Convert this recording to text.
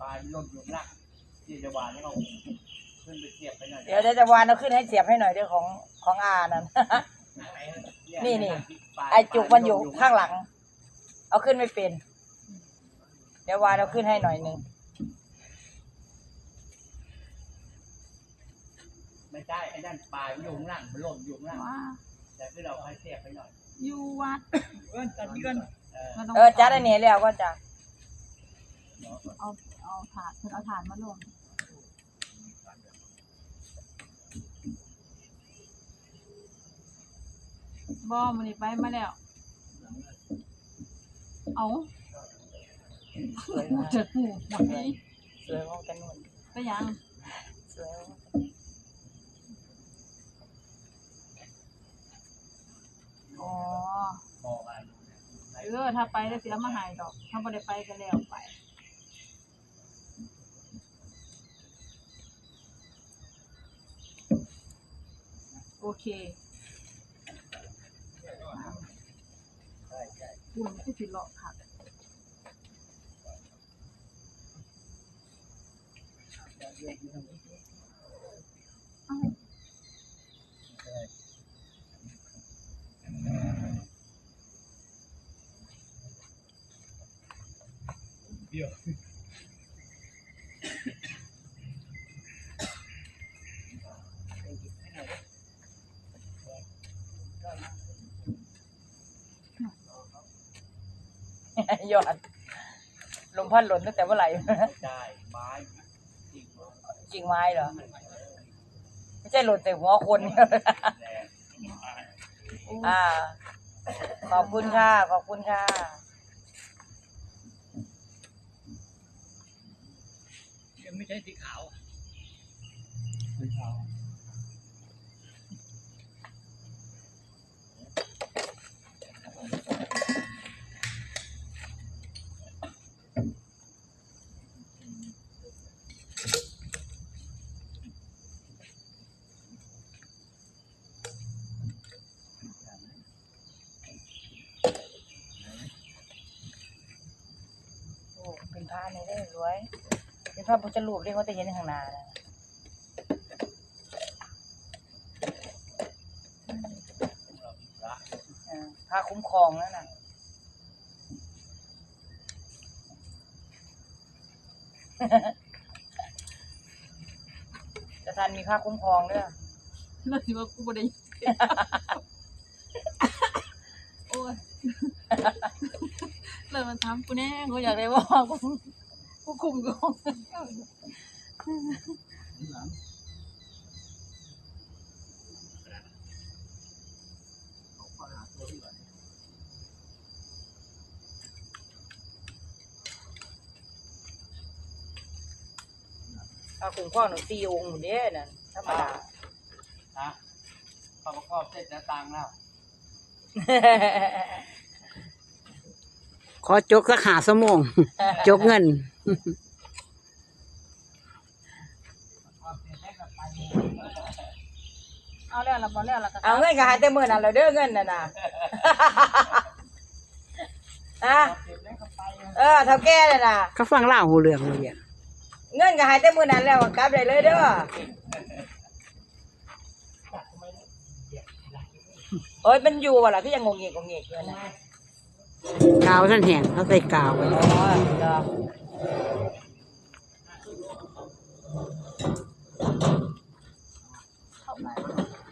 ปลายลดหยุดหนักที่จะวาเขาขึ้นไปเทียบไปหน่อยเดี๋ยวเดี๋ยวจะวานเอาขึ้นให้เสียบให้หน่อยเดี๋ยวของของอานั่น นี่นี่ ไอจุกมันอยู่ข้างหลัง เอาขึ้นไม่เป็น เดี๋ยววานเอาขึ้นให้หน่อยหนึ่ง ไม่ใช่ไอ้นั่นปลายมันอยู่ข้างล่างมันหล่นอยู่ข้างล่างว่าแต่ที่เราให้เทียบไปหน่อยอยู่วัดเออตัดนี้ก่อนเออก็ต้องเออจัดอันนี้แล้วก็จะเอาเอาถาดเพิ่นเอาถาดมาลงบ่มันนี่ไปมาแล้ว เอาสวยหูมากจะหูหมดนี้สวยมากกันนุ่นไปยัง สวยมาก อ๋อ บอกอะไร เออ ถ้าไปแล้วเสียมาหายดอก ถ้าบ่ได้ไปก็แล้วไปโอเคคุณก็สิเลาะค่ะอ้า ยอดลมพัดหล่นตั้งแต่เมื่อไหร่ได้ไม้จริงจริงไม้เหรอ ไม่ใช่หล่นแต่หัวคนแรงอ่าขอบคุณค่ะ ขอบคุณค่ะ ยัง ไม่ใช่สีขาวโอ้เป็นผ้าในได้รวย เป็นผ้าพุทธรูปที่เขาจะเห็นข้างหน้านะอ่าผ้าคุ้มครองนั่นน่ะจะทันมีผ้าคุ้มครองด้วยแล้วสิว่ากูบ่ได้โอ้ยเลยมันทำกูแน่กูอยากได้บอก กูกูคุมกูผ้าคุ้มครองหนูตีองค์หนูเด้น่ะธรรมดา ฮะพอประกอบเสร็จแล้วตังค์แล้ว ขอจกสักหาสมง จกเงิน เอาแล้วละบ่แล้วละก็เอาเงินก็หายแต่มื่อนั้นแล้วเด้อเงินน่ะนะฮะเออเท่าแก่เลยนะก็ฟังเล่าหูเรื่องเลยอะเงินก็หายแต่มื่อนั้นแล้วกลับได้เลยเด้อโอ้ยมันอยู่ว่ะล่ะก็ยังงงเงียงงงเงียอยู่นะ กาวท่านแห้งเขาใส่กาวไว้